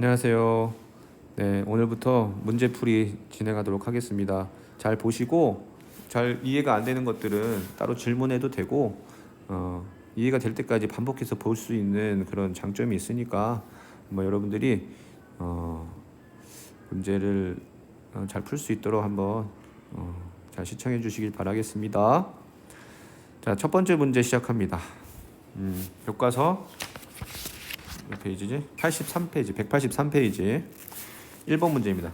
안녕하세요. 네, 오늘부터 문제풀이 진행하도록 하겠습니다. 잘 보시고 잘 이해가 안 되는 것들은 따로 질문해도 되고 어, 이해가 될 때까지 반복해서 볼 수 있는 그런 장점이 있으니까 뭐 여러분들이 어, 문제를 어, 잘풀 수 있도록 한번 어, 잘 시청해 주시길 바라겠습니다. 자, 첫 번째 문제 시작합니다. 음, 교과서 몇 페이지지? 83페이지, 183페이지. 1번 문제입니다.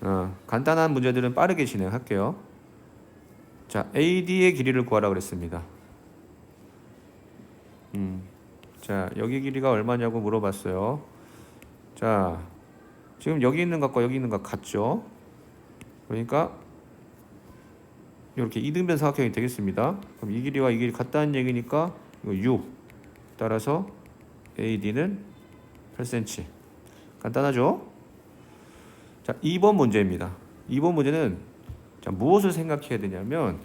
어, 간단한 문제들은 빠르게 진행할게요. 자, AD의 길이를 구하라 그랬습니다. 음, 자, 여기 길이가 얼마냐고 물어봤어요. 자, 지금 여기 있는 것과 여기 있는 것 같죠? 그러니까 이렇게 이등변 사각형이 되겠습니다. 그럼 이 길이와 이 길이 같다는 얘기니까 이거 6 따라서 AD는 8cm. 간단하죠? 자, 2번 문제입니다. 2번 문제는 자, 무엇을 생각해야 되냐면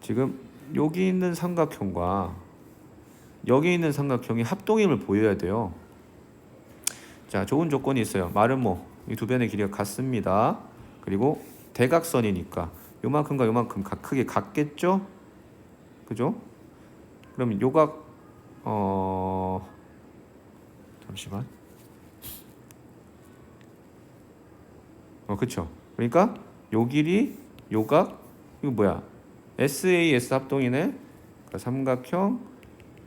지금 여기 있는 삼각형과 여기 있는 삼각형이 합동임을 보여야 돼요. 자, 좋은 조건이 있어요. 마름모 이 두 변의 길이가 같습니다. 그리고 대각선이니까 요만큼과 요만큼 각 크게 같겠죠? 그죠? 그럼 요각 어 잠시만. 어, 그쵸. 그러니까 요 길이, 요 각, 이거 뭐야? SAS 합동이네. 그러니까 삼각형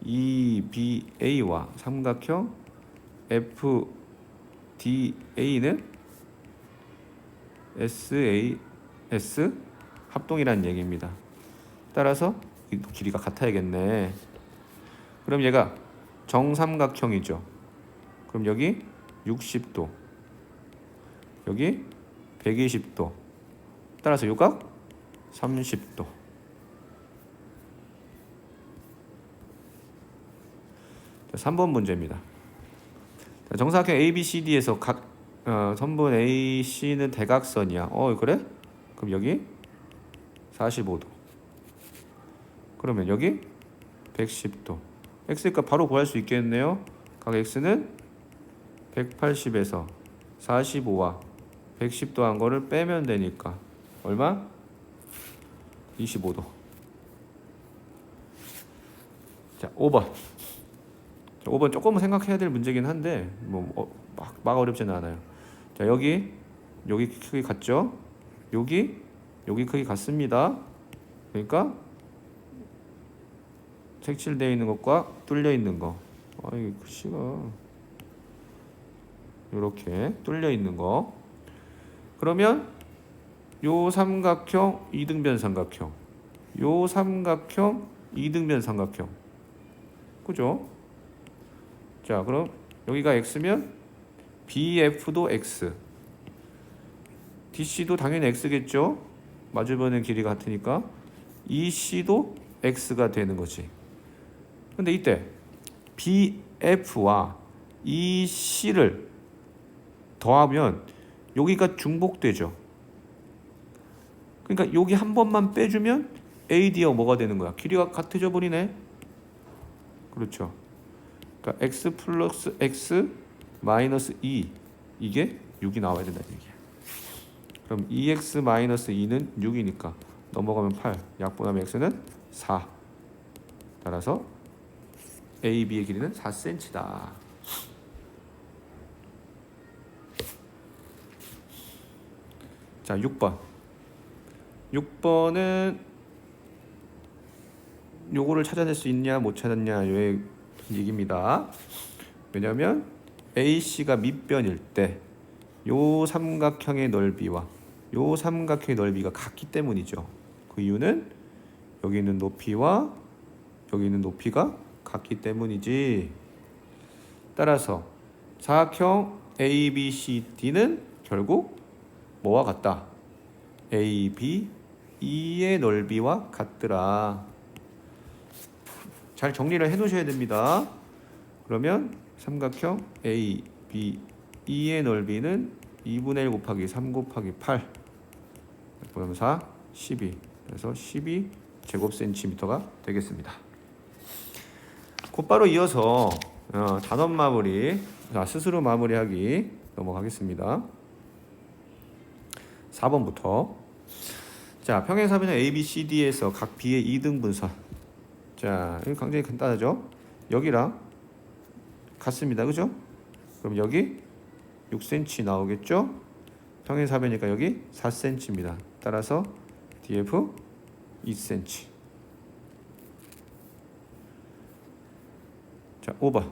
EBA와 삼각형 FDA는 SAS 합동이라는 얘기입니다. 따라서 이 길이가 같아야겠네. 그럼 얘가 정삼각형이죠. 그럼 여기 60도, 여기 120도. 따라서 요각 30도. 자, 3번 문제입니다. 자, 정사각형 ABCD에서 각 어, 선분 AC는 대각선이야. 어, 그래? 그럼 여기 45도. 그러면 여기 110도. x값 바로 구할 수 있겠네요. 각 x는 180에서 45와 110도 한 거를 빼면 되니까 얼마? 25도. 자, 5번. 자, 5번 조금은 생각해야 될 문제긴 한데 뭐 어, 막, 막 어렵지는 않아요. 자, 여기 여기 크기 같죠? 여기 여기 크기 같습니다. 그러니까 색칠되어 있는 것과 뚫려 있는 거. 아이 글씨가 이렇게 뚫려 있는 거. 그러면 요 삼각형 이등변 삼각형, 요 삼각형 이등변 삼각형, 그죠? 자, 그럼 여기가 x면 BF도 x, DC도 당연히 x겠죠? 마주보는 길이가 같으니까 EC도 x가 되는 거지. 근데 이때 BF와 EC를 더하면 여기가 중복되죠. 그러니까 여기 한 번만 빼주면 AD와 뭐가 되는 거야? 길이가 같아져 버리네. 그렇죠. 그러니까 x 플러스 x 마이너스 2 이게 6이 나와야 된다는 얘기야. 그럼 2x 마이너스 2는 6이니까 넘어가면 8. 약분하면 x는 4. 따라서 AB의 길이는 4cm다. 자, 6번. 6번은 요거를 찾아낼 수 있냐 못 찾았냐의 얘기입니다. 왜냐하면 AC가 밑변일 때 요 삼각형의 넓이와 요 삼각형의 넓이가 같기 때문이죠. 그 이유는 여기 있는 높이와 여기 있는 높이가 같기 때문이지. 따라서 사각형 ABCD는 결국 뭐와 같다? AB E의 넓이와 같더라. 잘 정리를 해 놓으셔야 됩니다. 그러면 삼각형 A, B, E의 넓이는 2분의 1 곱하기 3 곱하기 8 그러면 4, 12 그래서 12 제곱센티미터가 되겠습니다. 곧바로 이어서 어, 단원 마무리. 자, 스스로 마무리하기 넘어가겠습니다. 4번부터. 자, 평행사변은 A, B, C, D에서 각 B의 2등분선. 자, 이거 굉장히 간단하죠? 여기랑 같습니다. 그죠? 그럼 여기 6cm 나오겠죠? 평행사변이니까 여기 4cm입니다. 따라서 DF 2cm. 자, 5번.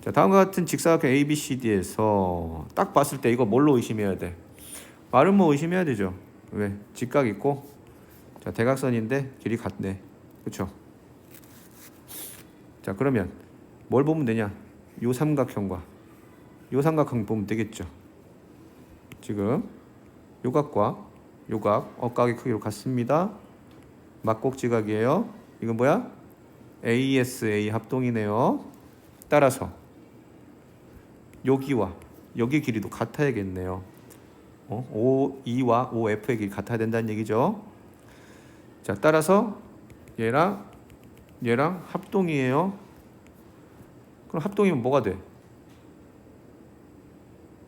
자, 다음과 같은 직사각형 ABCD에서 딱 봤을 때 이거 뭘로 의심해야 돼? 말은 뭐 의심해야 되죠. 왜? 직각 있고 자, 대각선인데 길이 같네. 그렇죠? 자, 그러면 뭘 보면 되냐? 요 삼각형과 요 삼각형 보면 되겠죠. 지금 요각과 요각 억각의 크기로 같습니다. 막곡지각이에요. 이건 뭐야? ASA 합동이네요. 따라서 여기와 여기 길이도 같아야겠네요. 어? OE와 OF의 길이 같아야 된다는 얘기죠. 자, 따라서 얘랑 얘랑 합동이에요. 그럼 합동이면 뭐가 돼?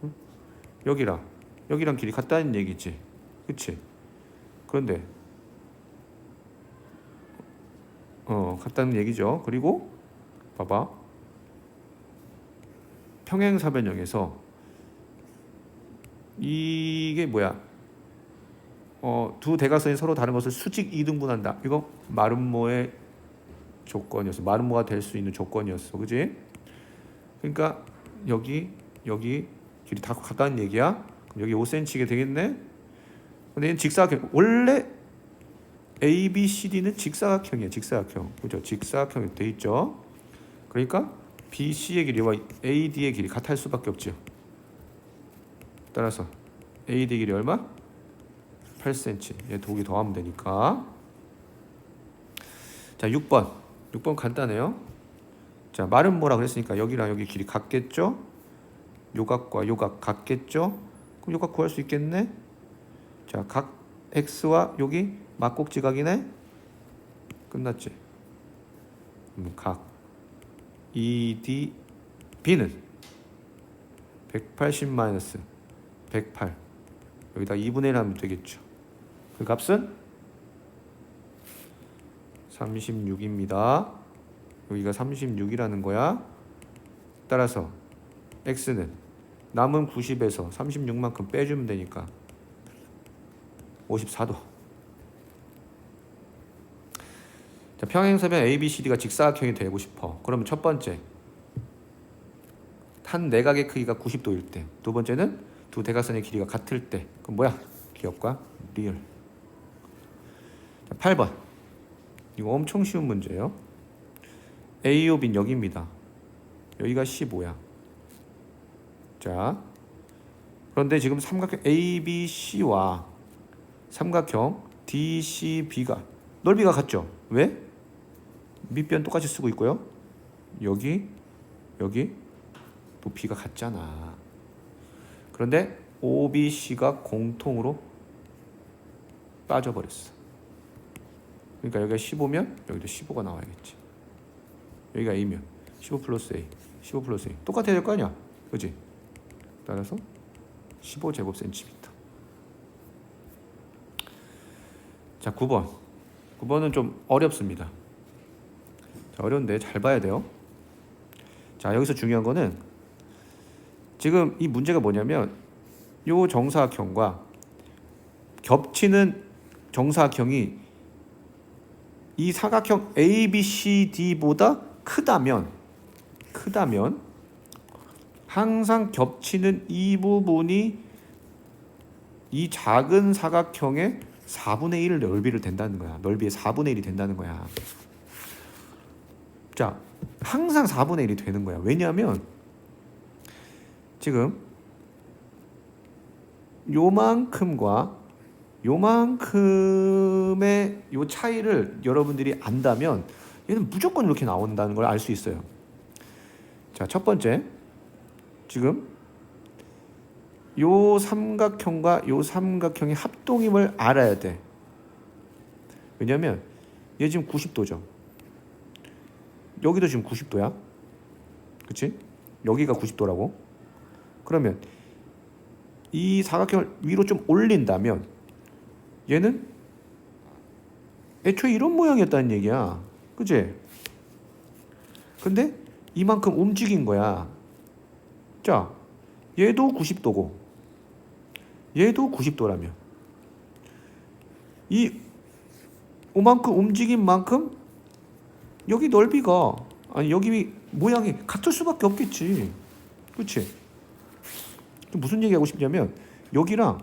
응? 여기랑 여기랑 길이 같다는 얘기지. 그치? 그런데 어 같다는 얘기죠. 그리고 봐봐 평행사변형에서 이게 뭐야? 어, 두 대각선이 서로 다른 것을 수직 이등분한다. 이거 마름모의 조건이었어. 마름모가 될 수 있는 조건이었어. 그지? 그러니까 여기 여기 길이 다 같다는 얘기야. 여기 5cm게 되겠네. 근데 직사각형. 원래 A, B, C, D는 직사각형이에요. 직사각형. 그죠? 직사각형이 돼 있죠. 그러니까 B, C의 길이와 A, D의 길이 같을 수밖에 없죠. 따라서 A, D 길이 얼마? 8cm. 얘 독이 더하면 되니까. 자, 6번. 6번 간단해요. 자, 말은 뭐라 그랬으니까 여기랑 여기 길이 같겠죠? 요각과 요각 같겠죠? 그럼 요각 구할 수 있겠네? 자, 각 X와 여기 막곡지각이네? 끝났지? 그럼 각 ED B는 180 마이너스 108 여기다 2분의 1 하면 되겠죠. 그 값은 36입니다. 여기가 36이라는 거야. 따라서 x는 남은 90에서 36만큼 빼주면 되니까 54도. 자, 평행사변 ABCD가 직사각형이 되고 싶어. 그러면 첫 번째 한 내각의 크기가 90도일 때. 두 번째는 두 대각선의 길이가 같을 때. 그럼 뭐야? 기억과. 자, 8번. 이거 엄청 쉬운 문제예요. A, B는 여기입니다. 여기가 15야. 자, 그런데 지금 삼각형 ABC와 삼각형 DCB가 넓이가 같죠? 왜? 밑변 똑같이 쓰고 있고요. 여기, 여기 높이가 같잖아. 그런데 OBC가 공통으로 빠져버렸어. 그러니까 여기가 15면 여기도 15가 나와야겠지. 여기가 A면 15 플러스 A, 15 플러스 A 똑같아야 될 거 아니야, 그지? 따라서 15 제곱 센티미터. 자, 9번. 9번은 좀 어렵습니다. 자, 어려운데 잘 봐야 돼요. 자, 여기서 중요한 거는 지금 이 문제가 뭐냐면 요 정사각형과 겹치는 정사각형이 이 사각형 ABCD보다 크다면 크다면 항상 겹치는 이 부분이 이 작은 사각형의 4분의 1 넓이를 된다는 거야. 넓이의 4분의 1이 된다는 거야. 자, 항상 4분의 1이 되는 거야. 왜냐하면 지금 요만큼과 요만큼의 요 차이를 여러분들이 안다면 얘는 무조건 이렇게 나온다는 걸 알 수 있어요. 자, 첫 번째. 지금 요 삼각형과 요 삼각형의 합동임을 알아야 돼. 왜냐면 얘 지금 90도죠. 여기도 지금 90도야. 그치? 여기가 90도라고. 그러면 이 사각형을 위로 좀 올린다면 얘는 애초에 이런 모양이었다는 얘기야. 그치? 근데 이만큼 움직인 거야. 자, 얘도 90도고 얘도 90도라면 이 오만큼 움직인 만큼 여기 넓이가 아니 여기 모양이 같을 수밖에 없겠지. 그렇지? 무슨 얘기하고 싶냐면 여기랑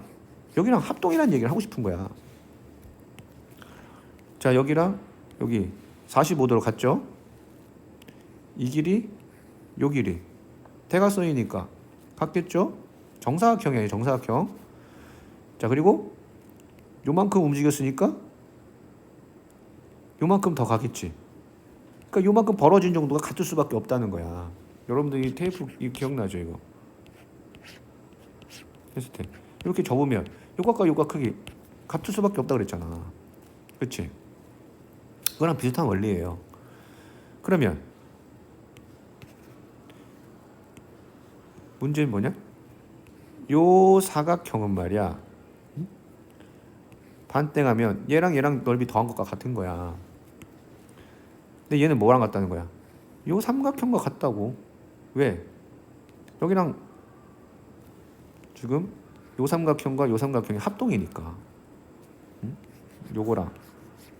여기랑 합동이라는 얘기를 하고 싶은 거야. 자 여기랑 여기 45도로 갔죠? 이 길이 요 길이 대각선이니까 같겠죠? 정사각형이에요 정사각형. 자 그리고 요만큼 움직였으니까 요만큼 더 가겠지. 그러니까 요만큼 벌어진 정도가 같을 수밖에 없다는 거야. 여러분들 이 테이프 이 기억나죠 이거? 했을 때 이렇게 접으면 요각과 요각 크기 같을 수밖에 없다 그랬잖아. 그렇지? 그거랑 비슷한 원리예요. 그러면 문제는 뭐냐? 요 사각형은 말이야. 응? 반땡하면 얘랑 얘랑 넓이 더한 것과 같은 거야. 근데 얘는 뭐랑 같다는 거야? 요 삼각형과 같다고. 왜? 여기랑 지금 요 삼각형과 요 삼각형이 합동이니까. 응? 요거랑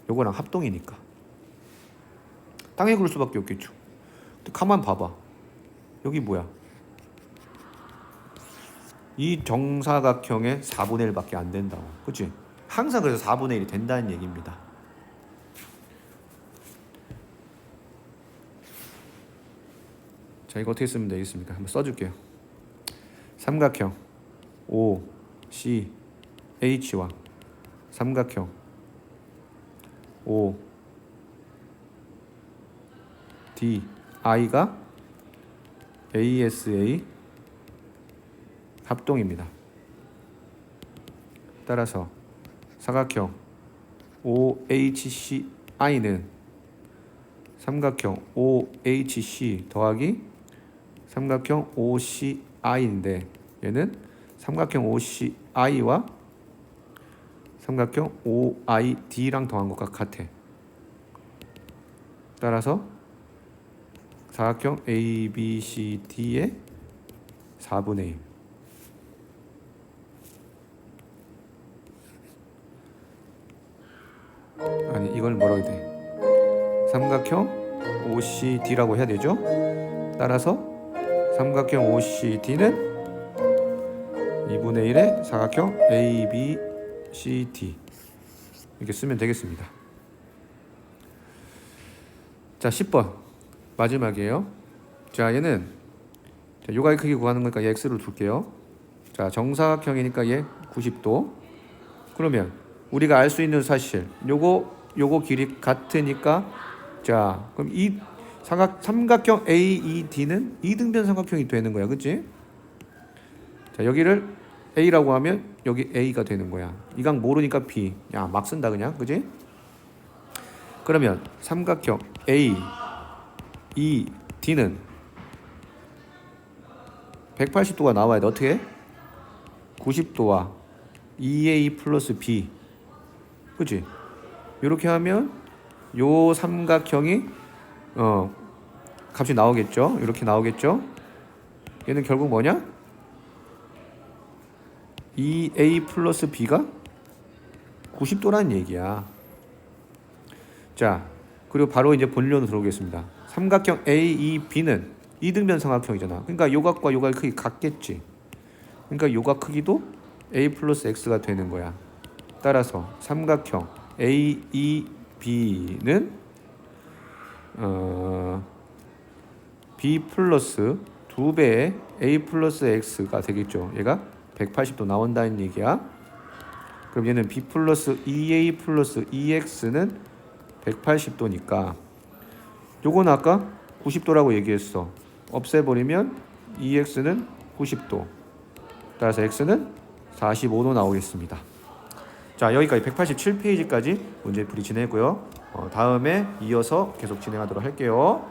요거랑 합동이니까. 땅에 그럴 수밖에 없겠죠. 근데 가만 봐봐. 여기 뭐야? 이 정사각형의 4분의 1밖에 안 된다고. 그치? 항상 그래서 4분의 1이 된다는 얘기입니다. 자, 이거 어떻게 쓰면 되겠습니까? 한번 써줄게요. 삼각형 O, C, H와 삼각형 O, D, I가 ASA 합동입니다. 따라서 사각형 OHCI는 삼각형 OHC 더하기 삼각형 OCI인데 얘는 삼각형 OCI와 삼각형 OID랑 더한 것과 같아. 따라서 사각형 ABCD의 4분의 1 아니 이걸 뭐라고 해야 돼? 삼각형 OCD라고 해야 되죠? 따라서 삼각형 OCD는 2분의 1의 사각형 ABCD 이렇게 쓰면 되겠습니다. 자 10번 마지막이에요. 자 얘는 자, 요가의 크기 구하는 거니까 얘 x를 둘게요. 자 정사각형이니까 얘 90도. 그러면 우리가 알 수 있는 사실 요거 요거 길이 같으니까 자 그럼 이 삼각 삼각형 AED는 이등변 삼각형이 되는 거야, 그렇지? 자 여기를 A라고 하면 여기 A가 되는 거야. 이강 모르니까 B. 야 막 쓴다 그냥, 그지? 그러면 삼각형 A, E, D는 180도가 나와야 돼. 어떻게? 90도와 2A 플러스 B. 그지? 이렇게 하면 요 삼각형이 어 값이 나오겠죠. 이렇게 나오겠죠. 얘는 결국 뭐냐? 2a 플러스 b가 90도라는 얘기야. 자, 그리고 바로 이제 본론으로 들어오겠습니다. 삼각형 AEB는 이등변 삼각형이잖아. 그러니까 요각과 요각의 크기 같겠지. 그러니까 요각 크기도 a 플러스 x가 되는 거야. 따라서 삼각형 AEB는 어, b 플러스 두 배의 a 플러스 x가 되겠죠. 얘가 180도 나온다는 얘기야. 그럼 얘는 b 플러스 2a 플러스 2x는 180도니까 요건 아까 90도라고 얘기했어. 없애버리면 2x는 90도. 따라서 x는 45도 나오겠습니다. 자 여기까지 187페이지까지 문제풀이 진행했고요. 어, 다음에 이어서 계속 진행하도록 할게요.